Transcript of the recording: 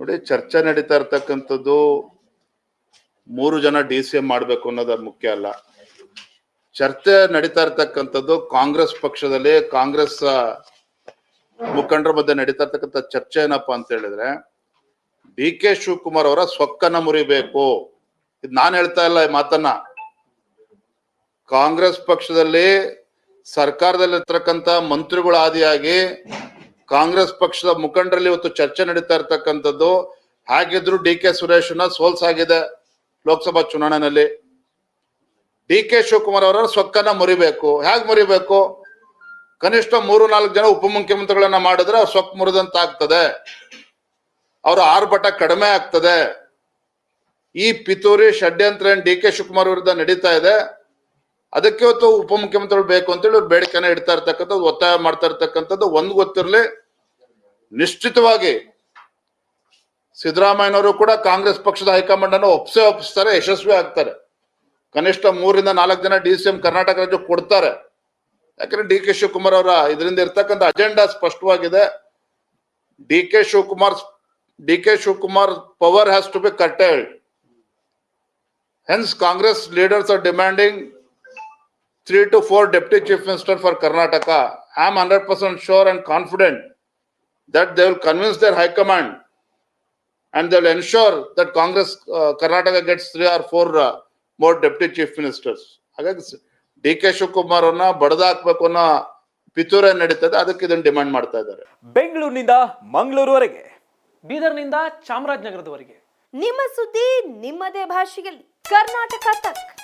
ನೋಡಿ, ಚರ್ಚೆ ನಡೀತಾ ಇರ್ತಕ್ಕಂಥದ್ದು ಮೂರು ಜನ ಡಿ ಸಿ ಎಂ ಮಾಡಬೇಕು ಅನ್ನೋದು ಮುಖ್ಯ ಅಲ್ಲ. ಚರ್ಚೆ ನಡೀತಾ ಇರ್ತಕ್ಕಂಥದ್ದು ಕಾಂಗ್ರೆಸ್ ಪಕ್ಷದಲ್ಲಿ ಕಾಂಗ್ರೆಸ್ ಮುಖಂಡರ ಮಧ್ಯೆ ನಡೀತಾ ಇರ್ತಕ್ಕಂಥ ಚರ್ಚೆ ಏನಪ್ಪಾ ಅಂತ ಹೇಳಿದ್ರೆ, ಡಿ ಕೆ ಶಿವಕುಮಾರ್ ಅವರ ಸೊಕ್ಕನ್ನ ಮುರಿಬೇಕು. ಇದು ನಾನು ಹೇಳ್ತಾ ಇಲ್ಲ ಈ ಮಾತನ್ನ. ಕಾಂಗ್ರೆಸ್ ಪಕ್ಷದಲ್ಲಿ ಸರ್ಕಾರದಲ್ಲಿರ್ತಕ್ಕಂಥ ಮಂತ್ರಿಗಳು ಆದಿಯಾಗಿ ಕಾಂಗ್ರೆಸ್ ಪಕ್ಷದ ಮುಖಂಡರಲ್ಲಿ ಇವತ್ತು ಚರ್ಚೆ ನಡೀತಾ ಇರ್ತಕ್ಕಂಥದ್ದು. ಹಾಗಿದ್ರು ಡಿ ಕೆ ಸುರೇಶ್ನ ಸೋಲ್ಸಾಗಿದೆ ಲೋಕಸಭಾ ಚುನಾವಣೆಯಲ್ಲಿ. ಡಿ ಕೆ ಶಿವಕುಮಾರ್ ಅವರ ಸೊಕ್ಕನ್ನ ಮುರಿಬೇಕು. ಹೇಗ್ ಮುರಿಬೇಕು? ಕನಿಷ್ಠ ಮೂರು ನಾಲ್ಕು ಜನ ಉಪಮುಖ್ಯಮಂತ್ರಿಗಳನ್ನ ಮಾಡಿದ್ರೆ ಅವ್ರ ಸೊಕ್ಕ ಮುರಿದಂತ ಆಗ್ತದೆ ಅವರ ಆರ್ಭಟ ಕಡಿಮೆ ಆಗ್ತದೆ. ಈ ಪಿತೂರಿ ಷಡ್ಯಂತ್ರ ಏನ್ ಡಿ ಕೆ ಶಿವಕುಮಾರ್ ವಿರುದ್ಧ ನಡೀತಾ ಇದೆ, ಅದಕ್ಕೆ ಇವತ್ತು ಉಪಮುಖ್ಯಮಂತ್ರಿಗಳು ಬೇಕು ಅಂತೇಳಿ ಅವ್ರು ಬೇಡಿಕೆನ ಇಡ್ತಾ ಇರ್ತಕ್ಕಂಥದ್ದು, ಒತ್ತಾಯ ಮಾಡ್ತಾ ಇರ್ತಕ್ಕಂಥದ್ದು, ಒಂದು ಗೊತ್ತಿರಲಿ ನಿಶ್ಚಿತವಾಗಿ ಸಿದ್ದರಾಮಯ್ಯನವರು ಕೂಡ ಕಾಂಗ್ರೆಸ್ ಪಕ್ಷದ ಹೈಕಮಾಂಡ್ ಅನ್ನು ಒಪ್ಸೇ ಒಪ್ಪಿಸ್ತಾರೆ ಯಶಸ್ವಿ ಆಗ್ತಾರೆ. ಕನಿಷ್ಠ ಮೂರಿಂದ ನಾಲ್ಕು ಜನ ಡಿ ಸಿ ಎಂ ಕರ್ನಾಟಕ ರಾಜ್ಯ ಕೊಡ್ತಾರೆ. ಯಾಕಂದ್ರೆ ಡಿ ಕೆ ಶಿವಕುಮಾರ್ ಅವರ ಇದರಿಂದ ಇರ್ತಕ್ಕಂಥ ಅಜೆಂಡಾ ಸ್ಪಷ್ಟವಾಗಿದೆ. D K Shivakumar D K Shivakumar power has to be cut hence Congress leaders are demanding three to four deputy chief minister for Karnataka I am hundred percent sure and confident that they will convince their high command and they will ensure that Congress, uh, Karnataka gets three or four uh, more deputy chief ministers. ಹಾಗಾಗಿ D K Shivakumar ಅವ್ರನ್ನ ಬಡದಾಕ್ಬೇಕು ಅನ್ನೋ ಪಿತೂರ ನಡೀತದೆ ಅದಕ್ಕೆ ಇದನ್ನು demand ಮಾಡ್ತಾ ಇದ್ದಾರೆ ಬೆಂಗಳೂರಿನಿಂದ ಮಂಗಳೂರುವರೆಗೆ ಬೀದರ್ನಿಂದ ಚಾಮರಾಜನಗರದವರೆಗೆ ನಿಮ್ಮ ಸುದ್ದಿ ನಿಮ್ಮದೇ ಭಾಷೆಯಲ್ಲಿ ಕರ್ನಾಟಕ ತಕ್